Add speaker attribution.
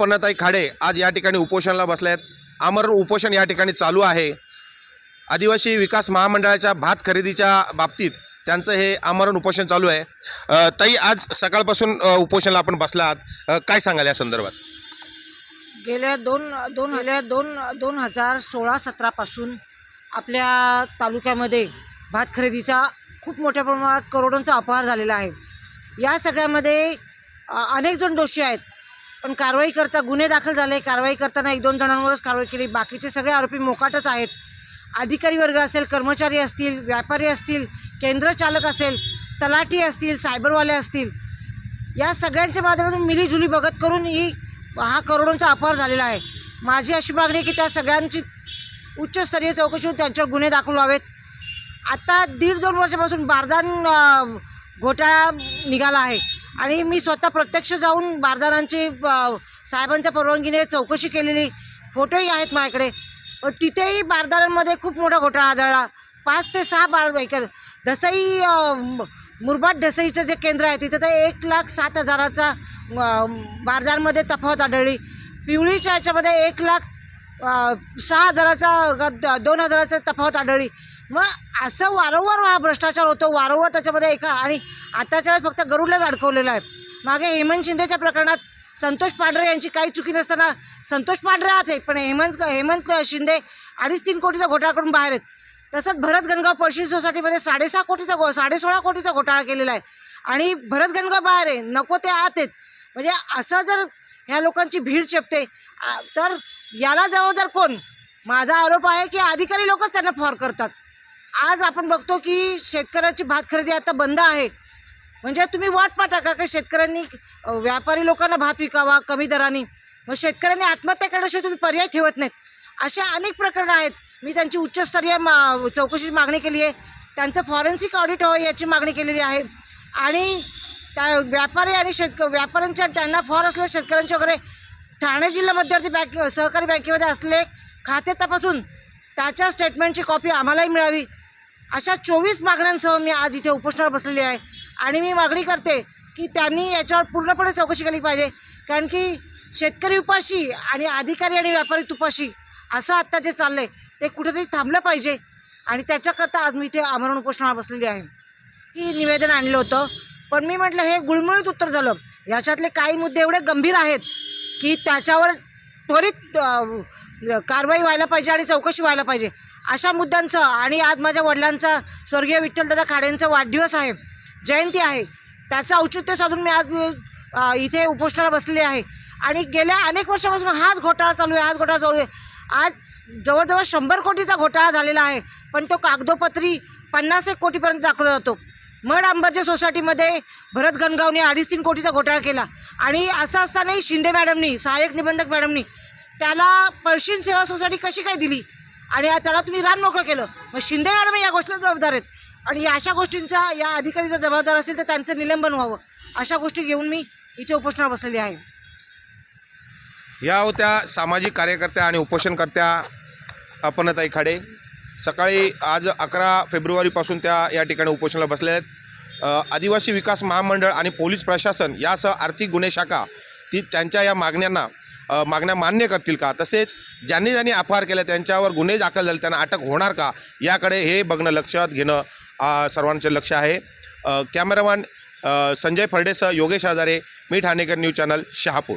Speaker 1: अपर्णाताई खाडे आज या ठिकाणी उपोषणाला बसल्या आहेत. आमरण उपोषण या ठिकाणी चालू आहे. आदिवासी विकास महामंडळाच्या भात खरेदीच्या बाबतीत त्यांचं हे आमरण उपोषण चालू आहे. ताई आज सकाळपासून उपोषणाला आपण बसला आहात. काय सांगाल या संदर्भात?
Speaker 2: गेल्या दोन दोन गेल्या दोन दोन हजार सोळा सतरापासून आपल्या तालुक्यामध्ये भात खरेदीचा खूप मोठ्या प्रमाणात करोडोंचा अपहार झालेला आहे. या सगळ्यामध्ये अनेक जण दोषी आहेत. पण कारवाई करता गुन्हे दाखल झाले. कारवाई करताना एक दोन जणांवरच कारवाई केली. बाकीचे सगळे आरोपी मोकाटच आहेत. अधिकारी वर्ग असेल कर्मचारी असतील व्यापारी असतील केंद्र चालक असेल तलाठी असतील सायबरवाले असतील या सगळ्यांच्या माध्यमातून मिलीजुली बघत करून ही हा करोडोंचा अपहार झालेला आहे. माझी अशी मागणी आहे की त्या सगळ्यांची उच्चस्तरीय चौकशी होऊन त्यांच्यावर गुन्हे दाखल व्हावेत. आता दीड दोन वर्षापासून बारदान घोटाळा निघाला आहे. आणि मी स्वतः प्रत्यक्ष जाऊन बारदारांची साहेबांच्या परवानगीने चौकशी केलेली. फोटोही आहेत माझ्याकडे. पण तिथेही बारदारांमध्ये खूप मोठा घोटाळा आढळला. पाच ते सहा बार एकर दसई मुरबाट म- मुरबाड जे केंद्र आहे तिथं तर एक लाख सात हजाराचा बारदारमध्ये तफावत आढळली. पिवळीच्या याच्यामध्ये एक लाख सहा हजाराचा दोन हजाराचा तफावत आढळली. मग असं वारंवार हा भ्रष्टाचार होतो वारंवार त्याच्यामध्ये एका आणि आताच्या वेळेस फक्त गरुडलाच अडकवलेला आहे. मागे हेमंत शिंदेच्या प्रकरणात संतोष पांढरे यांची काही चुकी नसताना संतोष पांढरे आत आहे पण हेमंत हेमंत शिंदे अडीच तीन कोटीचा घोटाळा करून बाहेर आहेत. तसंच भरत गणगाव पळशी सोसायटीमध्ये साडेसहा कोटीचा घो साडेसोळा कोटीचा घोटाळा केलेला आहे. आणि भरत गणगाव बाहेर आहे नको ते आत आहेत. म्हणजे असं जर ह्या लोकांची भीड चेपते तर याला जबाबदार कोण? माझा आरोप आहे की अधिकारी लोकच त्यांना फॉर करतात. आज आपण बघतो की शेतकऱ्याची भात खरेदी आता बंद आहे. म्हणजे तुम्ही वाट पाहता का की शेतकऱ्यांनी व्यापारी लोकांना भात विकावा कमी दराने? मग शेतकऱ्यांनी आत्महत्या करण्याशिवाय तुम्ही पर्याय ठेवत नाहीत. अशा अनेक प्रकरणं आहेत. मी त्यांची उच्चस्तरीय मा चौकशीची मागणी केली आहे. त्यांचं फॉरेन्सिक ऑडिट व्हावं याची मागणी केलेली आहे. आणि त्या व्यापारी आणि शेतक व्यापाऱ्यांच्या त्यांना फॉर असलेल्या शेतकऱ्यांचे वगैरे ठाणे जिल्हा मध्यवर्ती बँक सहकारी बँकेमध्ये असले खाते तपासून त्याच्या स्टेटमेंटची कॉपी आम्हालाही मिळावी. अशा चोवीस मागण्यांसह मी आज इथे उपोषणावर बसलेली आहे. आणि मी मागणी करते की त्यांनी याच्यावर पूर्णपणे चौकशी केली पाहिजे. कारण की शेतकरी उपाशी आणि अधिकारी आणि व्यापारी तुपाशी असं आत्ता जे चाललं आहे ते कुठेतरी थांबलं पाहिजे. आणि त्याच्याकरता आज मी इथे आमरण उपोषणावर बसलेली आहे. की निवेदन आणलं होतं. पण मी म्हटलं हे गुळमुळीत उत्तर झालं. याच्यातले काही मुद्दे एवढे गंभीर आहेत. की त्याच्यावर त्वरित कारवाई व्हायला पाहिजे आणि चौकशी व्हायला पाहिजे. अशा मुद्द्यांचं आणि आज माझ्या वडिलांचा स्वर्गीय विठ्ठलदादा खाडेंचा वाढदिवस आहे जयंती आहे त्याचं औचित्य साधून मी आज इथे उपोषणाला बसलेली आहे. आणि गेल्या अनेक वर्षापासून हाच घोटाळा चालू आहे हाच घोटाळा चालू आहे. आज जवळजवळ शंभर कोटीचा घोटाळा झालेला आहे पण तो कागदोपत्री पन्नास एक कोटीपर्यंत दाखवला जातो. मड अंबरच्या सोसायटीमध्ये भरत गणगावने अडीच तीन कोटीचा घोटाळा केला. आणि असं असतानाही शिंदे मॅडमनी सहाय्यक निबंधक मॅडमनी त्याला पळशीन सेवा सोसायटी कशी काय दिली? आणि त्याला तुम्ही रान मोकळं केलं. मग शिंदे मॅडम या गोष्टीला जबाबदार आहेत. आणि या अशा गोष्टींचा या अधिकारीचा जबाबदार असेल तर त्यांचं निलंबन व्हावं. अशा गोष्टी घेऊन मी इथे उपोषणावर बसलेली आहे.
Speaker 1: या होत्या सामाजिक कार्यकर्त्या आणि उपोषणकर्त्या अपनताई खाडे. सकाळी आज अकरा फेब्रुवारीपासून त्या या ठिकाणी उपोषणाला बसल्या आहेत. आदिवासी विकास महामंडळ आणि पोलीस प्रशासन यासह आर्थिक गुन्हे शाखा ती त्यांच्या या मागण्यांना मागण्या मान्य करतील का? तसेच ज्यांनी ज्यांनी अपहार केला त्यांच्यावर गुन्हे दाखल झाले त्यांना अटक होणार का? याकडे हे बघणं लक्षात घेणं सर्वांचे लक्ष आहे. कॅमेरामॅन संजय फर्डेसह योगेश आजारे मी ठाणेकर न्यूज चॅनल शहापूर.